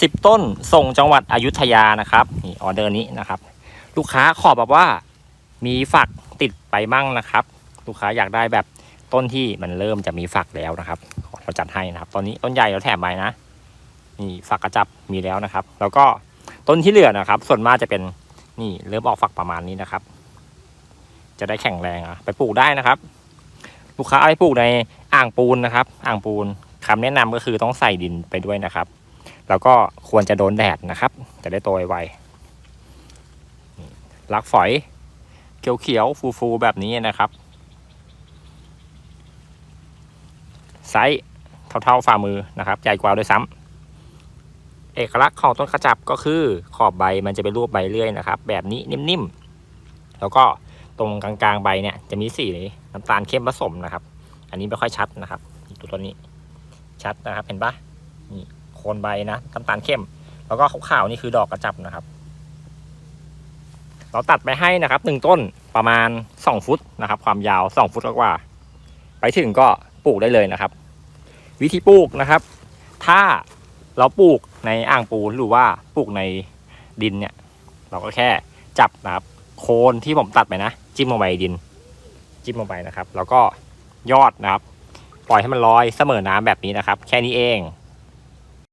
สิบต้นส่งจังหวัดอยุธยานะครับนี่ออเดอร์นี้นะครับ ลูกค้าขอแบบว่ามีฝักติดไปมั่งนะครับ ลูกค้าอยากได้แบบต้นที่มันเริ่มจะมีฝักแล้วนะครับเราจัดให้นะครับ ตอนนี้ต้นใหญ่เราแถมไปนะนี่ฝักกระจับมีแล้วนะครับ แล้วก็ต้นที่เหลือนะครับ ส่วนมากจะเป็นนี่เริ่มออกฝักประมาณนี้นะครับ จะได้แข็งแรงอะไปปลูกได้นะครับ ลูกค้าเอาไปปลูกในอ่างปูนนะครับ อ่างปูนคำแนะนำก็คือต้องใส่ดินไปด้วยนะครับ แล้วก็ควรจะโดนแดดนะครับ จะได้โตไวๆนี่รักฝอยเขียวๆฟูๆแบบนี้นะครับ ไซส์เท่าๆฝ่ามือนะครับ ใหญ่กว่าด้วยซ้ำเอกลักษณ์ของต้นขจับก็คือขอบใบมันจะเป็นรูปใบเลื่อยนะครับ แบบนี้นิ่มๆ แล้วก็ตรงกลางๆใบเนี่ยจะมีสีน้ำตาลเข้มผสมนะครับ อันนี้ไม่ค่อยชัดนะครับ ตัวต้นนี้ชัดนะครับเห็นปะนี่ โคนใบนะน้ำตาลเข้ม แล้วก็ขาวๆนี่คือดอกกระจับนะครับ เราตัดไปให้นะครับหนึ่งต้นประมาณสองฟุตนะครับ ความยาวสองฟุตกว่า ไปถึงก็ปลูกได้เลยนะครับ วิธีปลูกนะครับ ถ้าเราปลูกในอ่างปูนหรือว่าปลูกในดินเนี่ย เราก็แค่จับนะครับ โคนที่ผมตัดไปนะ จิ้มลงไปดิน จิ้มลงไปนะครับ แล้วก็ยอดนะครับ ปล่อยให้มันลอยเสมอน้ำแบบนี้นะครับ แค่นี้เอง